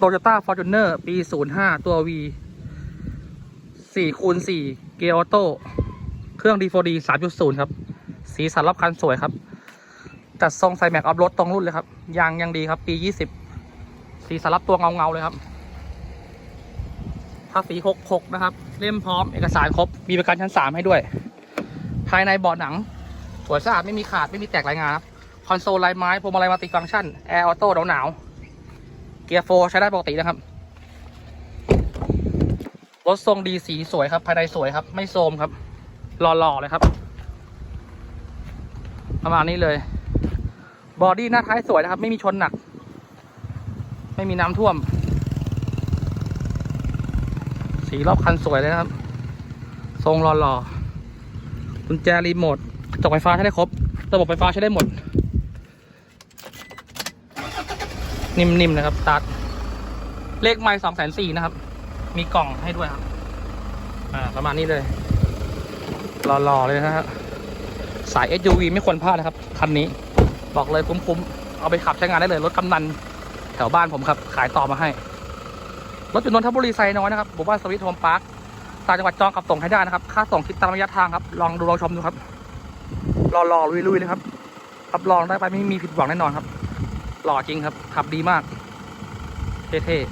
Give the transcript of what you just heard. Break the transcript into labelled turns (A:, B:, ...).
A: Toyota Fortuner ปี 05 ตัว V 4คูณ4เกียร์ออโต้เครื่อง D4D 3.0 ครับ สีสันรอบคันสวยครับ จัดทรงใส่แม็กออฟรถตรงรุ่นเลยครับ ยางยังดีครับ ปี 20 สีสันรับตัวเงาเงาเลยครับภาษี66 นะครับ เล่มพร้อมเอกสารครบ มีประกันชั้น 3 ให้ด้วย ภายในเบาะหนัง สวยสะอาดไม่มีขาดไม่มีแตกรายงานครับคอนโซลลายไม้พวงมาลัยมัลติฟังก์ชันแอร์ออโต้หนาว เกียร์โฟใช้ได้ปกตินะครับ รถทรงดีสีสวยครับ ภายในสวยครับ ไม่โทรมครับ หล่อๆเลยครับ ประมาณนี้เลย บอดี้หน้าท้ายสวยนะครับ ไม่มีชนหนัก ไม่มีน้ำท่วม สีรอบคันสวยเลยนะครับ ทรงหล่อๆกุญแจรีโมทกระจกไฟฟ้าใช้ได้ครบ ระบบไฟฟ้าใช้ได้หมด นิ่มๆนะครับสตาร์ทเลขไม้สองแสนสี่นะครับ มีกล่องให้ด้วยครับ อ่า ประมาณนี้เลยหล่อๆเลยนะฮะสาย SUV ไม่ควรพลาดนะครับ คันนี้ บอกเลยคุ้มๆ เอาไปขับใช้งานได้เลย รถกำนันแถวบ้านผมครับ ขายต่อมาให้ รถอยู่นนทบุรีไซน้อยนะครับผมว่าสวิตโฮมพาร์คต่างจังหวัดจองขับส่งให้ได้นะครับ ค่าส่งคิดตามระยะทางครับ ลองดูลองชมดูครับ รอรอลุยลุยๆเลยครับรับรองได้ไปไม่มีผิดหวังแน่นอนครับ หล่อจริงครับ ขับดีมาก เท่ๆ